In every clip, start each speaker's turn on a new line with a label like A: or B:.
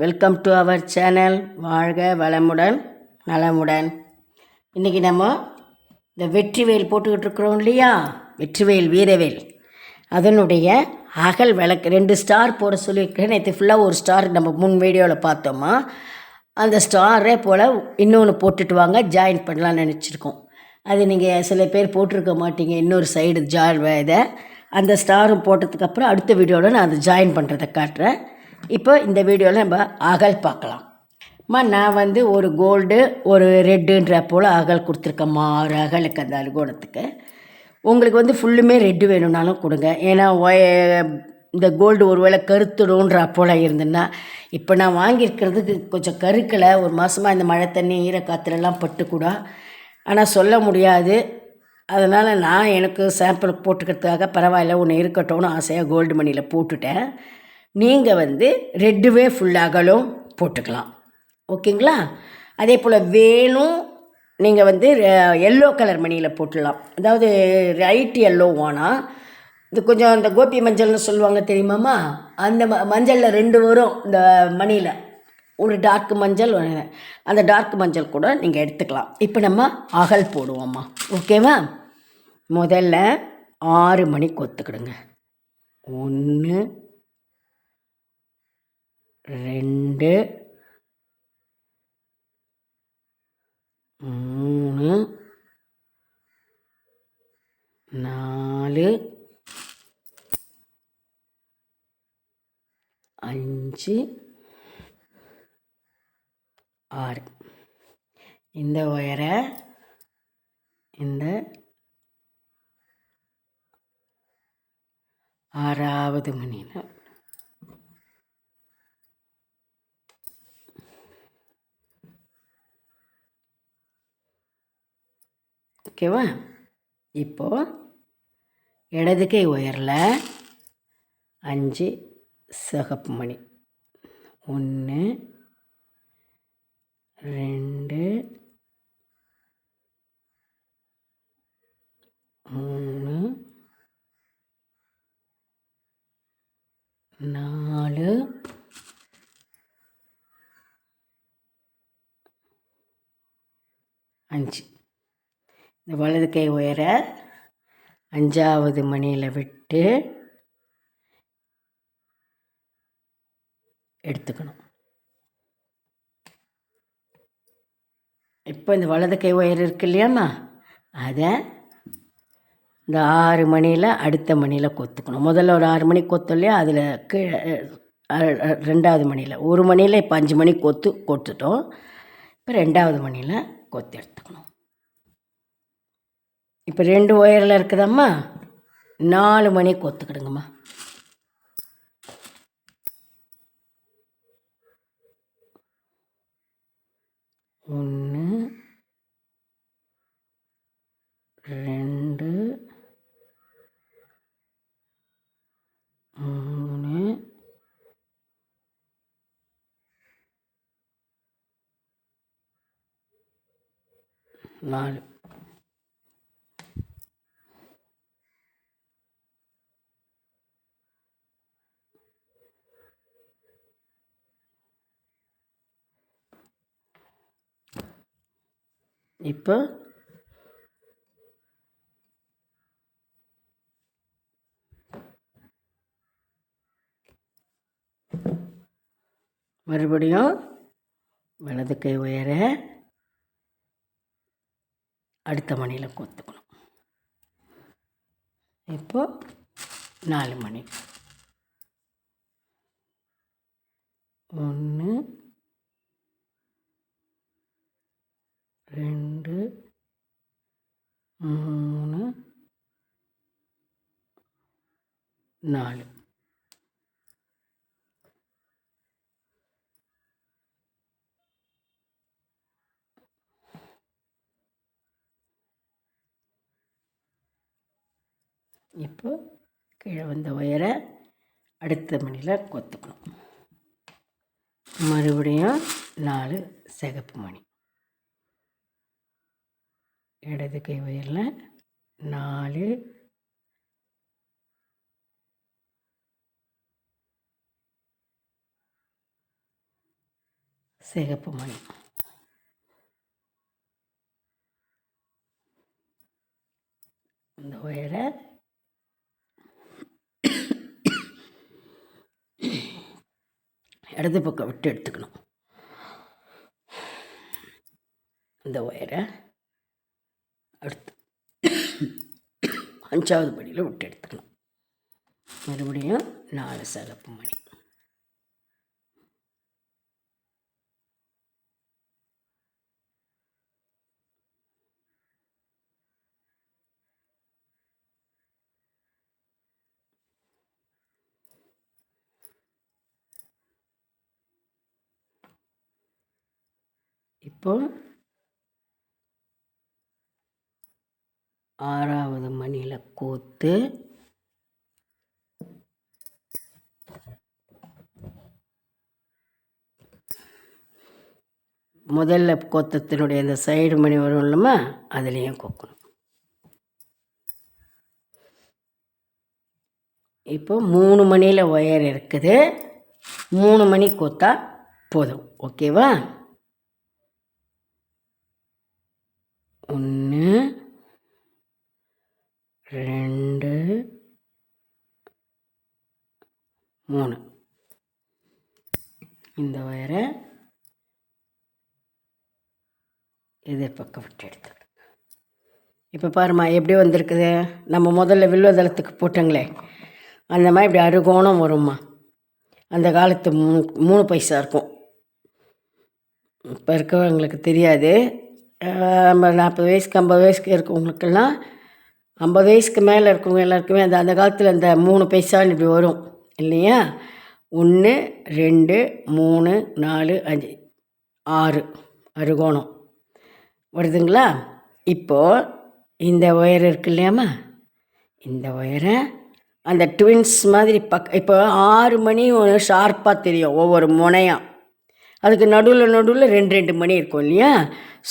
A: Welcome to our channel வாழ்க வளமுடன் நலமுடன். இன்றைக்கி நம்ம இந்த வெற்றிவேல் போட்டுக்கிட்டு இருக்கிறோம் இல்லையா? வெற்றிவேல் வீரவேல் அதனுடைய அகல் விளக்கு ரெண்டு ஸ்டார் போட சொல்லியிருக்கேன் நேற்று ஃபுல்லாக ஒரு ஸ்டார் நம்ம முன் வீடியோவில் பார்த்தோமா? அந்த ஸ்டாரே போல் இன்னொன்று போட்டுட்டு வாங்க ஜாயின் பண்ணலாம்னு நினச்சிருக்கோம். அது நீங்கள் சில பேர் போட்டிருக்க மாட்டீங்க இன்னொரு சைடு ஜாயின் இதை. அந்த ஸ்டாரும் போட்டதுக்கப்புறம் அடுத்த வீடியோவில் நான் அதை ஜாயின் பண்ணுறதை காட்டுறேன். இப்போ இந்த வீடியோவில் நம்ம அகல் பார்க்கலாம். அம்மா நான் வந்து ஒரு கோல்டு ஒரு ரெட்டுன்ற போல் அகல் கொடுத்துருக்கேம்மா ஒரு அகலுக்கு அந்த அலுகோணத்துக்கு உங்களுக்கு வந்து ஃபுல்லுமே ரெட்டு வேணும்னாலும் கொடுங்க. ஏன்னா ஒய- இந்த கோல்டு ஒருவேளை கருத்துடும்ன்ற போல் இருந்துன்னா இப்போ நான் வாங்கியிருக்கிறதுக்கு கொஞ்சம் கருக்கலை. ஒரு மாதமாக இந்த மழை தண்ணி ஈரக்காற்றுலலாம் பட்டு ஆனால் சொல்ல முடியாது. அதனால் நான் எனக்கு சாம்பிள் போட்டுக்கிறதுக்காக பரவாயில்ல ஒன்று இருக்கட்டும்னு ஆசையாக கோல்டு மணியில் போட்டுட்டேன். நீங்கள் வந்து ரெட்டுவே ஃபுல் அகலும் போட்டுக்கலாம். ஓகேங்களா? அதே போல் வேணும் நீங்கள் வந்து எல்லோ கலர் மணியில் போட்டுடலாம் அதாவது ரைட் எல்லோ வேணாம் இது கொஞ்சம் இந்த கோபி மஞ்சள்னு சொல்லுவாங்க தெரியுமாம்மா? அந்த ம மஞ்சளில் ரெண்டு வரும் இந்த மணியில். ஒரு டார்க் மஞ்சள் அந்த டார்க் மஞ்சள் கூட நீங்கள் எடுத்துக்கலாம். இப்போ நம்ம அகல் போடுவோம்மா. ஓகேவா? முதல்ல ஆறு மணிக்கு ஒத்துக்கிடுங்க ஒன்று ரெண்டு மூணு நாலு அஞ்சு ஆறு. இந்த ஒயரை இந்த ஆறாவது மணியில் ஓகேவா? இப்போது இடது கை உயரில் அஞ்சு சிகப்பு மணி. ஒன்று ரெண்டு மூணு நாலு அஞ்சு. இந்த வலது கை உயர அஞ்சாவது மணியில் விட்டு எடுத்துக்கணும். இப்போ இந்த வலது கை ஒயர் இருக்கு இல்லையாம்மா? அதை இந்த ஆறு மணியில் அடுத்த மணியில் கொத்துக்கணும். முதல்ல ஒரு ஆறு மணி கொத்து இல்லையா? அதில் கீழே ரெண்டாவது மணியில். ஒரு மணியில் இப்போ அஞ்சு மணி கொத்து கொத்துட்டோம். இப்போ ரெண்டாவது மணியில் கொத்து எடுத்துக்கணும். இப்போ ரெண்டு ஒயரில் இருக்குதம்மா. நாலு மணிக்கு கொத்துக்கிடுங்கம்மா. ஒன்று ரெண்டு மூணு நாலு. இப்போ மறுபடியும் வலது கை உயர அடுத்த மணியில் கொத்துக்கணும். இப்போ நாலு மணி. ஒன்று ரெண்டு மூணு நாலு. இப்போ கீழே வந்த ஒயரை அடுத்த மணியில் கொத்துக்கணும். மறுபடியும் நாலு சிகப்பு மணி. இடது கை உயரில் நாலு. சிகப்பு மணி. இந்த ஒயரை இடது பக்கம் விட்டு எடுத்துக்கணும். இந்த ஒயரை அடுத்து அஞ்சாவது படியில் விட்டு எடுத்துக்கணும். மறுபடியும் நாலு சிகப்பு மணி. இப்போ ஆறாவது மணியில் கோத்து முதல்ல கொத்தத்தினுடைய அந்த சைடு மணி வரும் இல்லைம்மா அதுலேயும் கொக்கணும். இப்போ மூணு மணியில் ஒயர் இருக்குது. மூணு மணி கொத்தா போதும். ஓகேவா? ஒன்று ரெண்டு மூணு. இந்த ஒயரை எதிர்பக்கம் விட்டு எடுத்துக்கிடும் இப்போ பாரும்மா எப்படி வந்திருக்குது? நம்ம முதல்ல வில்வதளத்துக்கு போட்டோங்களே. அந்த மாதிரி இப்படி அறுகோணம் வரும்மா. அந்த காலத்து மூணு மூணு பைசா இருக்கும். இப்போ இருக்கவங்களுக்கு தெரியாது. நம்ம நாற்பது வயசுக்கு ஐம்பது வயசுக்கு இருக்கவங்களுக்கெல்லாம் ஐம்பது வயசுக்கு மேலே இருக்கவங்க எல்லாருக்குமே அந்த அந்த காலத்தில் அந்த மூணு பைசான்னு இப்படி வரும். இல்லையா? ஒன்று ரெண்டு மூணு நாலு அஞ்சு ஆறு அறுகோணம். வருதுங்களா? இப்போது இந்த ஒயர் இருக்கு இல்லையாம்மா? இந்த ஒயரை அந்த ட்வின்ஸ் மாதிரி பக் இப்போ ஆறு மணி ஒன்று ஷார்ப்பாக தெரியும் ஒவ்வொரு முனையாக அதுக்கு நடுவில் நடுவில் ரெண்டு ரெண்டு மணி இருக்கும் இல்லையா?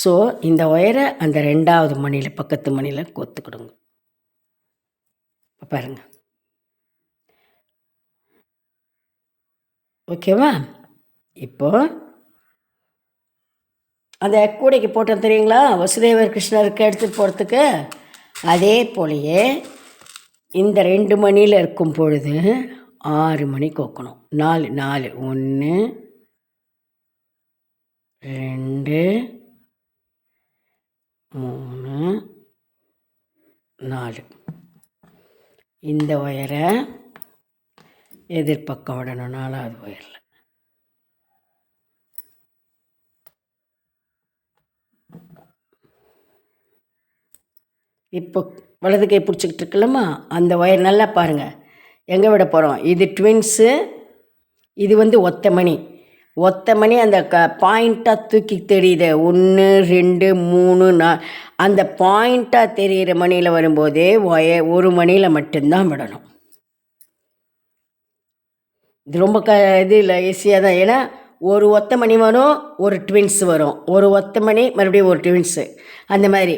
A: ஸோ இந்த ஒயரை அந்த ரெண்டாவது மணியில் பக்கத்து மணியில் கோத்துக்கிடுங்க. இப்போ பாருங்க. ஓகேவா இப்போ அந்த கூடைக்கு போட்டோம் தெரியுங்களா? வசுதேவர் கிருஷ்ணருக்கு எடுத்துகிட்டு போகிறதுக்கு அதே போலயே இந்த ரெண்டு மணியில் இருக்கும் பொழுது ஆறு மணி கோக்கணும். நாலு நாலு ஒன்று ரெண்டு மூணு நாலு. இந்த ஒயரை எதிர்பக்கம் விடணும் நாலாவது ஒயரில். இப்போ வலது கை பிடிச்சிக்கிட்டு இருக்கலாமா? அந்த ஒயர் நல்லா பாருங்கள் எங்கே விட போகிறோம் இது ட்வின்ஸு இது வந்து ஒத்த மணி. ஒத்த மணி அந்த க பாயிண்ட்டாக தூக்கி தெரியுது. ஒன்று ரெண்டு மூணு நா அந்த பாயிண்ட்டாக தெரிகிற மணியில் வரும்போதே ஒய ஒரு மணியில் மட்டும்தான் விடணும். இது ரொம்ப க இது இல்லை ஈஸியாக தான். ஏன்னா ஒரு ஒத்த மணி வரும் ஒரு ட்வின்ஸ் வரும். ஒரு ஒத்த மணி மறுபடியும் ஒரு ட்வின்ஸு அந்த மாதிரி.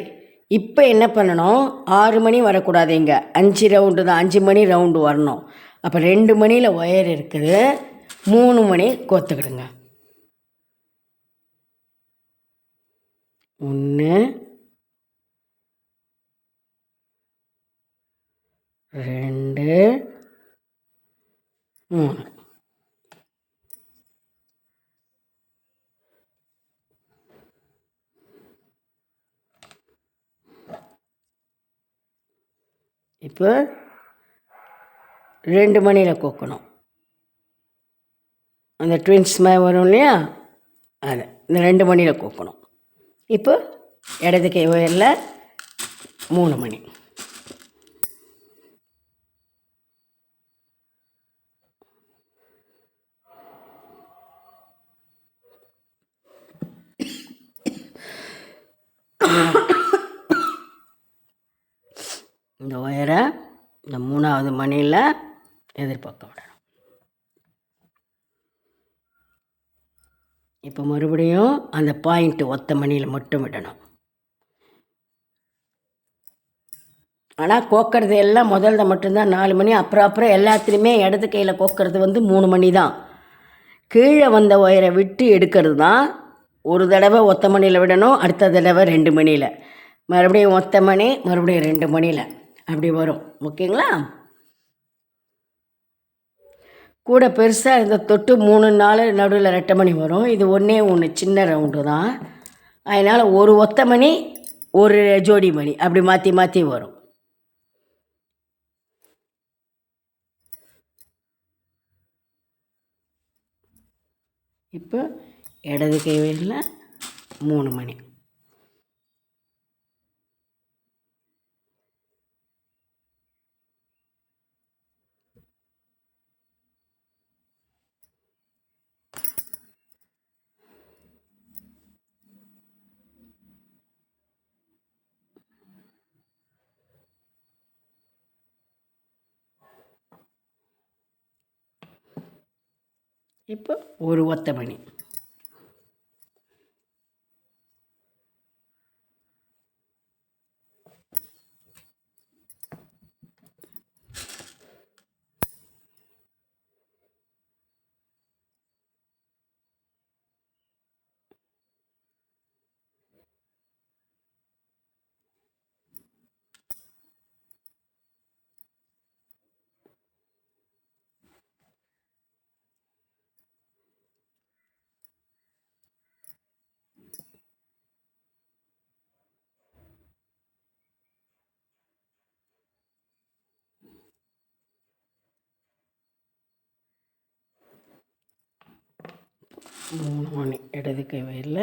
A: இப்போ என்ன பண்ணணும்? ஆறு மணி வரக்கூடாது இங்கே. அஞ்சு ரவுண்டு தான். அஞ்சு மணி ரவுண்டு வரணும். அப்போ ரெண்டு மணியில் ஒயர் இருக்குது. மூணு மணி கோத்துக்கிடுங்க. ஒன்று ரெண்டு மூணு. இப்போ ரெண்டு மணியில் கோக்கணும். அந்த ட்வின்ஸ் மாதிரி வரும் இல்லையா? அது. இந்த ரெண்டு மணியில் கோக்கணும் இப்போ இடது கை ஒயரில் மூணு மணி. இந்த ஒயரை இந்த மூணாவது மணியில் எதிர்பார்க்க விடணும். இப்போ மறுபடியும் அந்த பாயிண்ட் ஒத்த மணியில் மட்டும் விடணும். ஆனால் கோக்கிறது எல்லாம் முதல்ல மட்டும்தான் நாலு மணி. அப்புறம் அப்புறம் எல்லாத்துலேயுமே இடது கையில் கோக்கிறது வந்து மூணு மணி தான் கீழே வந்த ஒயரை விட்டு எடுக்கிறது தான் ஒரு தடவை ஒத்த மணியில் விடணும் அடுத்த தடவை ரெண்டு மணியில். மறுபடியும் ஒத்த மணி மறுபடியும் ரெண்டு மணியில். அப்படி வரும். ஓகேங்களா? கூட பெருசாக இந்த தொட்டு மூணு நாள் நடுவில் ரெட்டை மணி வரும். இது ஒன்றே ஒன்று சின்ன ரவுண்டு தான். அதனால் ஒரு ஒத்த மணி ஒரு ஜோடி மணி அப்படி மாற்றி மாற்றி வரும். இப்போ இடது கை மூணு மணி. இப்போ ஒரு ஒத்த மணி. மூணு மணி இடது கை வயலில்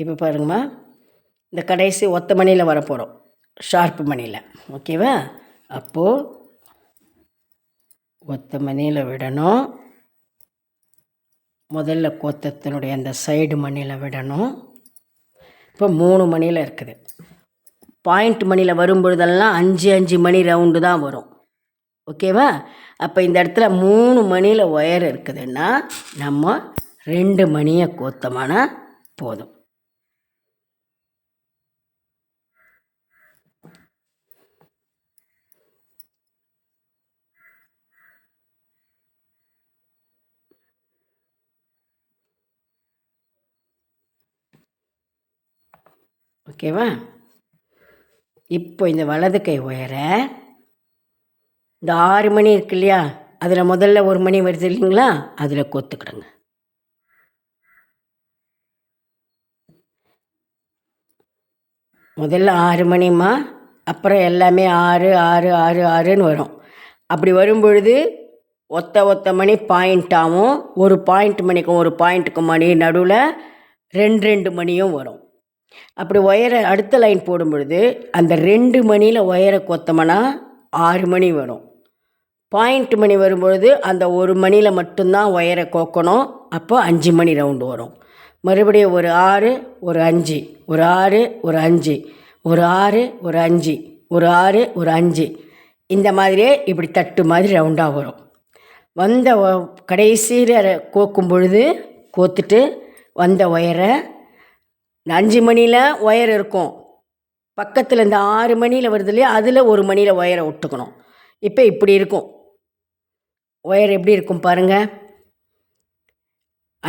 A: இப்போ பாருங்கம்மா இந்த கடைசி ஒத்த மணியில் வரப்போகிறோம் ஷார்ப்பு மணியில். ஓகேவா அப்போது ஒத்த மணியில் விடணும். முதல்ல கோத்தத்தினுடைய அந்த சைடு மணியில் விடணும். இப்போ மூணு மணியில் இருக்குது. பாயிண்ட் மணியில் வரும்பொழுதெல்லாம் அஞ்சு அஞ்சு மணி ரவுண்டு தான் வரும். ஓகேவா அப்போ இந்த இடத்துல மூணு மணியில் ஒயர் இருக்குதுன்னா நம்ம ரெண்டு மணியை கோத்தமான போதும். ஓகேவா? இப்போ இந்த வலது கை உயர இந்த ஆறு மணி இருக்கு இல்லையா? அதில் முதல்ல ஒரு மணி வருது இல்லைங்களா? அதில் கொத்துக்கிடுங்க. முதல்ல ஆறு மணிமா அப்புறம் எல்லாமே ஆறு ஆறு ஆறு ஆறுன்னு வரும். அப்படி வரும் பொழுது ஒத்த ஒத்த மணி பாயிண்ட்டாகவும் ஒரு பாயிண்ட் மணிக்கும் ஒரு பாயிண்ட்டுக்கும் மணி நடுவில் ரெண்டு ரெண்டு மணியும் வரும். அப்படி ஒயரை அடுத்த லைன் போடும் பொழுது அந்த ரெண்டு மணியில் ஒயரை கொத்தோம்னா ஆறு மணி வரும். பாயிண்ட் மணி வரும்பொழுது அந்த ஒரு மணியில் மட்டும்தான் ஒயரை கோக்கணும். அப்போ அஞ்சு மணி ரவுண்டு வரும். மறுபடியும் ஒரு ஆறு ஒரு அஞ்சு ஒரு ஆறு ஒரு அஞ்சு ஒரு ஆறு ஒரு அஞ்சு ஒரு ஆறு ஒரு அஞ்சு. இந்த மாதிரியே இப்படி தட்டு மாதிரி ரவுண்டாக வரும். வந்த கடைசியில் கோக்கும் பொழுது கோத்துட்டு வந்த ஒயரை இந்த அஞ்சு மணியில் ஒயர் இருக்கும். பக்கத்தில் இந்த ஆறு மணியில் வருது இல்லையா? அதில் ஒரு மணியில் ஒயரை விட்டுக்கணும் இப்போ இப்படி இருக்கும். ஒயர் எப்படி இருக்கும் பாருங்கள்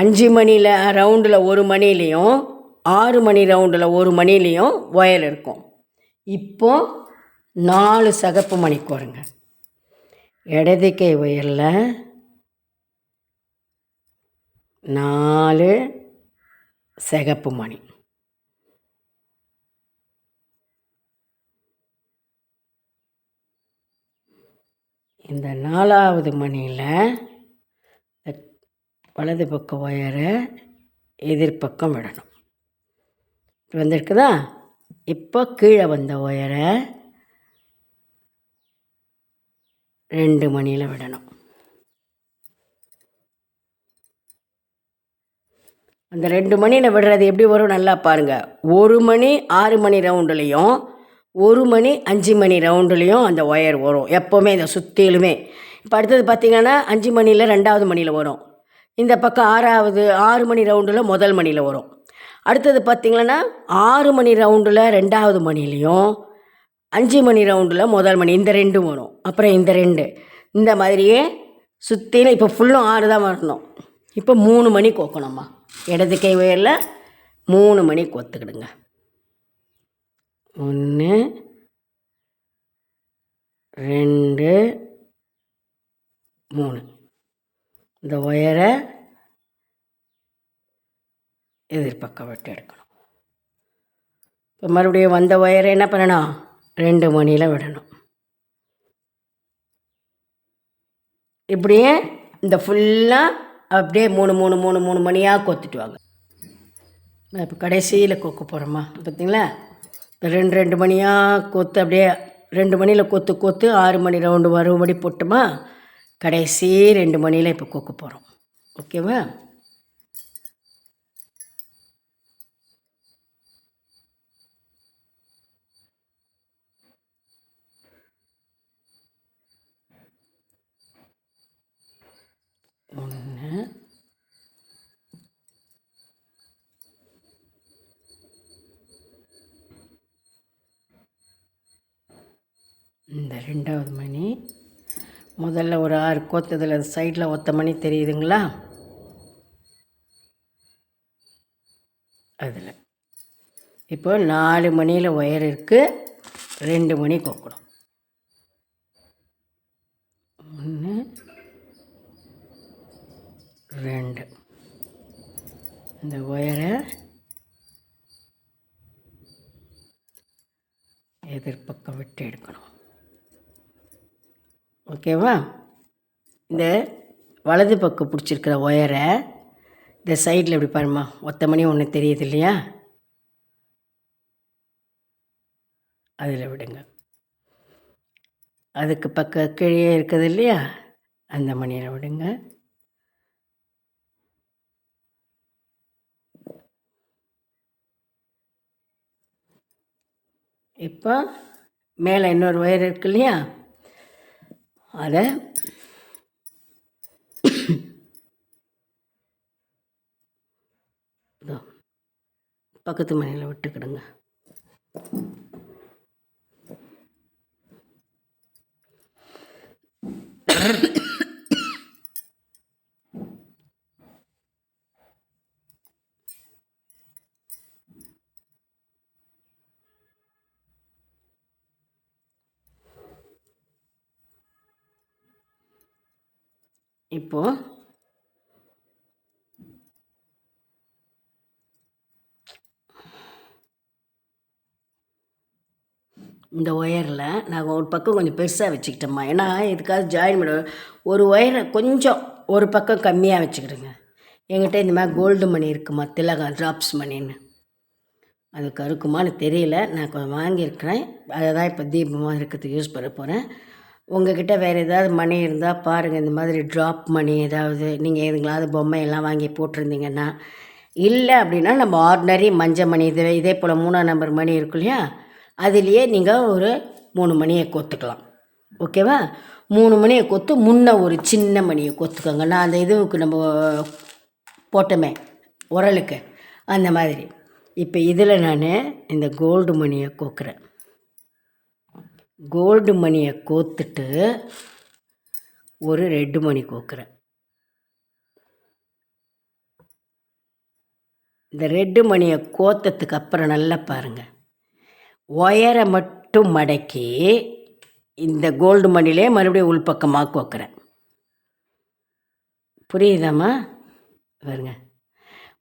A: அஞ்சு மணியில் ரவுண்டில் ஒரு மணிலையும் ஆறு மணி ரவுண்டில் ஒரு மணிலையும் ஒயர் இருக்கும். இப்போ நாலு சகப்பு மணி கோருங்க. இடது கை ஒயரில் நாலு சிகப்பு மணி. இந்த நாலாவது மணியில் வலது பக்க ஒயரை எதிர்பக்கம் விடணும். வந்திருக்குதா? இப்போ கீழே வந்த ஒயரை ரெண்டு மணியில் விடணும். அந்த ரெண்டு மணியில் விடுறது எப்படி வரும்? நல்லா பாருங்கள் ஒரு மணி ஆறு மணி ரவுண்டுலேயும் ஒரு மணி அஞ்சு மணி ரவுண்டுலேயும் அந்த ஒயர் வரும். எப்போவுமே இந்த சுற்றிலுமே இப்போ அடுத்தது பார்த்திங்கன்னா அஞ்சு மணியில் ரெண்டாவது மணியில் வரும். இந்த பக்கம் ஆறாவது ஆறு மணி ரவுண்டில் முதல் மணியில் வரும். அடுத்தது பார்த்திங்கன்னா ஆறு மணி ரவுண்டில் ரெண்டாவது மணிலையும் அஞ்சு மணி ரவுண்டில் முதல் மணி இந்த ரெண்டும் வரும். அப்புறம் இந்த ரெண்டு. இந்த மாதிரியே சுற்றிலும் இப்போ ஃபுல்லும் ஆறு தான் வரணும். இப்போ மூணு மணி கோக்கணும்மா. இடது கை உயரில் மூணு மணி கோத்துக்கிடுங்க. ஒன்று ரெண்டு மூணு. இந்த ஒயரை எதிர்பக்கம் விட்டு எடுக்கணும். இப்போ மறுபடியும் வந்த ஒயரை என்ன பண்ணணும்? ரெண்டு மணியில் விடணும். இப்படியே இந்த ஃபுல்லாக அப்படியே மூணு மூணு மூணு மூணு மணியாக கொத்துட்டு வாங்க. இப்போ கடைசியில் கொக்க போகிறோமா பார்த்தீங்களா ரெண்டு ரெண்டு மணியாக கொத்து அப்படியே ரெண்டு மணியில் கொத்து கொத்து ஆறு மணி ரவுண்டு மறுபடி போட்டுமா? கடைசி ரெண்டு மணியில் இப்போ கொக்க போகிறோம் ஓகேவா ஒன்று இந்த ரெண்டாவது மணி. முதல்ல ஒரு ஆறு கோத்ததில் சைடில் ஒத்த மணி தெரியுதுங்களா? அதில். இப்போ நாலு மணியில் ஒயர் இருக்குது ரெண்டு மணி கோக்கணும். ஒன்று ரெண்டு. இந்த ஒயரை எதிர்பக்கம் விட்டு எடுக்கணும். ஓகேவா? இந்த வலது பக்கம் பிடிச்சிருக்கிற ஒயரை இந்த சைடில் எப்படி பாருமா ஒத்த மணி ஒன்று தெரியுது இல்லையா? அதில் விடுங்க. அதுக்கு பக்க கீழே இருக்குது இல்லையா? அந்த மணியில் விடுங்க. இப்போ மேலே இன்னொரு ஒயர் இருக்கு இல்லையா? அதை பக்கத்து மனையில் விட்டுக்கிடுங்க. இப்போது இந்த ஒயரில் நான் ஒரு பக்கம் கொஞ்சம் பெருசாக வச்சுக்கிட்டேம்மா. ஏன்னா இதுக்காக ஜாயின் பண்ண ஒரு ஒயரை கொஞ்சம் ஒரு பக்கம் கம்மியாக வச்சுக்கிடுங்க. என்கிட்ட இந்த மாதிரி கோல்டு மணி இருக்குமா திலகம் ட்ராப்ஸ் மணின்னு அது கருக்குமான்னு தெரியல. நான் கொஞ்சம் வாங்கியிருக்கிறேன். அதை தான் இப்போ தீபமாக இருக்கிறதுக்கு யூஸ் பண்ண போகிறேன் உங்கக்கிட்ட வேறு ஏதாவது மணி இருந்தால் பாருங்கள் இந்த மாதிரி ட்ராப் மணி ஏதாவது நீங்கள் எதுங்களாவது பொம்மையெல்லாம் வாங்கி போட்டிருந்தீங்கன்னா இல்லை அப்படின்னா நம்ம ஆர்டினரி மஞ்சள் மணி இது இதே போல் மூணாம் நம்பர் மணி இருக்கு இல்லையா? அதுலேயே நீங்கள் ஒரு மூணு மணியை கொத்துக்கலாம். ஓகேவா? மூணு மணியை கொத்து முன்ன ஒரு சின்ன மணியை கொத்துக்கோங்க. நான் அந்த இதுவுக்கு நம்ம போட்டோமே உரலுக்கு. அந்த மாதிரி. இப்போ இதில் நான் இந்த கோல்டு மணியை கோக்குறேன். கோல்டு மணியை கோத்துட்டு ஒரு ரெட்டு மணி கோக்குறேன். இந்த ரெட்டு மணியை கோத்ததுக்கு அப்புறம் நல்லா பாருங்கள் ஒயரை மட்டும் மடக்கி இந்த கோல்டு மணிலே மறுபடியும் உள்பக்கமாக கோக்குறேன். புரியுதாம்மா? வருங்க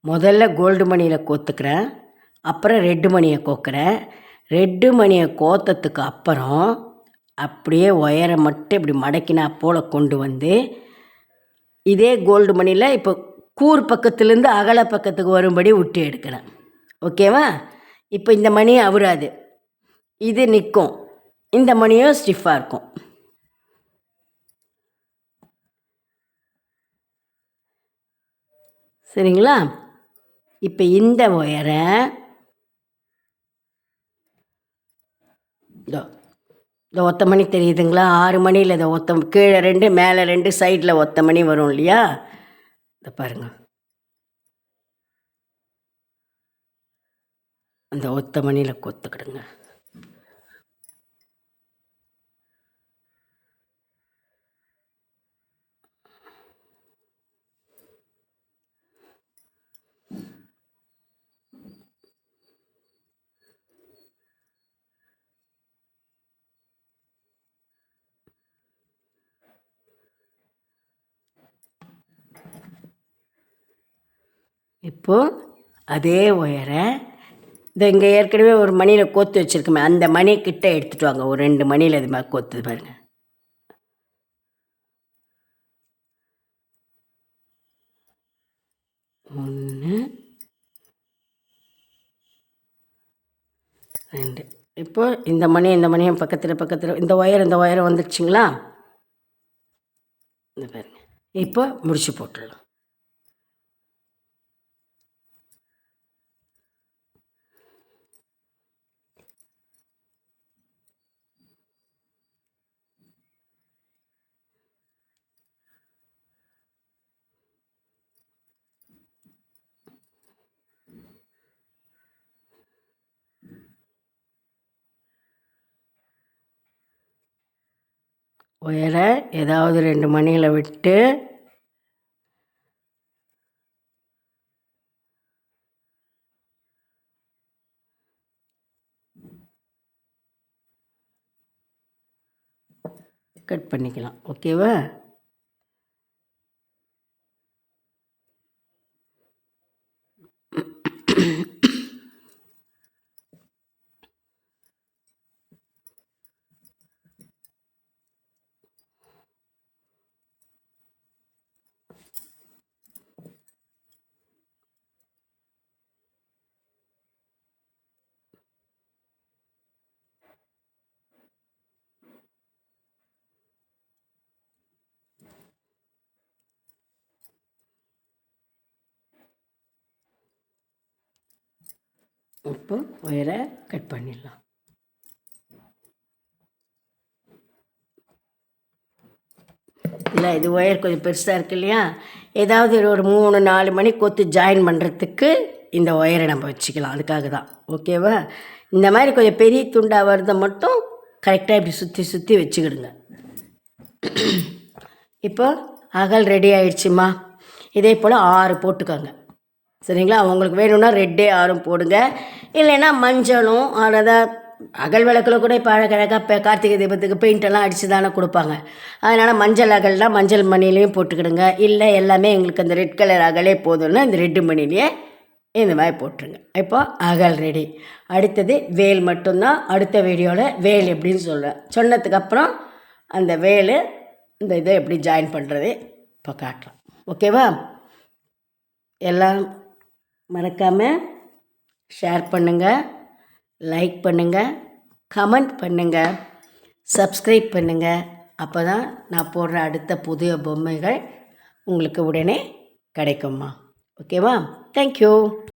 A: முதல்ல கோல்டு மணியில் கோத்துக்கிறேன். அப்புறம் ரெட்டு மணியை கோக்குறேன். ரெட்டு மணியை கோத்தத்துக்கு அப்புறம் அப்படியே ஒயரை மட்டும் இப்படி மடக்கினா போல் கொண்டு வந்து இதே கோல்டு மணியில் இப்போ கூர் பக்கத்துலேருந்து அகல பக்கத்துக்கு வரும்படி விட்டு எடுக்கிறேன் ஓகேவா இப்போ இந்த மணி அவராது இது நிற்கும் இந்த மணியும் ஸ்டிஃபாக இருக்கும். சரிங்களா? இப்போ இந்த ஒயரை இதோ இந்த ஒத்த மணி தெரியுதுங்களா? ஆறு மணியில் இதை ஒத்த கீழே ரெண்டு மேலே ரெண்டு சைடில் ஒத்த மணி வரும் இல்லையா? இதை பாருங்கள் அந்த ஒத்த மணியில் கொத்துக்கிடுங்க. இப்போது அதே ஒயரை இந்த இங்கே ஏற்கனவே ஒரு மணியில் கோத்து வச்சுருக்கோமே அந்த மணி கிட்ட எடுத்துகிட்டு வாங்க. ஒரு ரெண்டு மணியில் இது மாதிரி கோத்துது பாருங்கள் ஒன்று ரெண்டு. இப்போ இந்த மணி இந்த மணியும் பக்கத்தில் பக்கத்தில் இந்த ஒயர் இந்த ஒயரை வந்துடுச்சிங்களா இந்த பாருங்க. இப்போ முடிச்சு போட்டுடலாம். உயர ஏதாவது ரெண்டு மணியில் விட்டு கட் பண்ணிக்கலாம். ஓகேவா? இப்போ ஒயரை கட் பண்ணிடலாம். இல்லை இது ஒயர் கொஞ்சம் பெருசாக இருக்கு இல்லையா? ஏதாவது ஒரு மூணு நாலு மணி கொத்து ஜாயின் பண்ணுறதுக்கு இந்த ஒயரை நம்ம வச்சுக்கலாம். அதுக்காக தான். ஓகேவா இந்த மாதிரி கொஞ்சம் பெரிய துண்டாக வரதை மட்டும் கரெக்டாக இப்படி சுற்றி சுற்றி வச்சுக்கிடுங்க. இப்போ அகல் ரெடி ஆயிடுச்சுமா? இதே போல் ஆறு போட்டுக்கோங்க. சரிங்களா? உங்களுக்கு வேணும்னா ரெட்டே ஆறும் போடுங்க. இல்லைன்னா மஞ்சளும் அதான் அகல் விளக்கில் கூட இப்போ அழகழகாக இப்போ கார்த்திகை தீபத்துக்கு பெயிண்டெல்லாம் அடித்து தானே கொடுப்பாங்க. அதனால் மஞ்சள் அகல்னால் மஞ்சள் மணிலையும் போட்டுக்கிடுங்க. இல்லை எல்லாமே எங்களுக்கு அந்த ரெட் கலர் அகலே போதும்னா இந்த ரெட்டு மணிலேயே இந்த மாதிரி போட்டுருங்க. இப்போ அகல் ரெடி அடுத்தது வேல் மட்டும்தான். அடுத்த வீடியோவில் வேல் எப்படின்னு சொல்கிறேன் சொன்னதுக்கப்புறம் அந்த வேல் இந்த இதை எப்படி ஜாயின் பண்ணுறது இப்போ காட்டுறோம் ஓகேவா எல்லாம் மறக்காமல் ஷேர் பண்ணுங்கள் லைக் பண்ணுங்கள் கமெண்ட் பண்ணுங்கள் சப்ஸ்கிரைப் பண்ணுங்கள் அப்போ தான் நான் போடுற அடுத்த புதிய பொம்மைகள் உங்களுக்கு உடனே கிடைக்குமா ஓகேவா தேங்க்யூ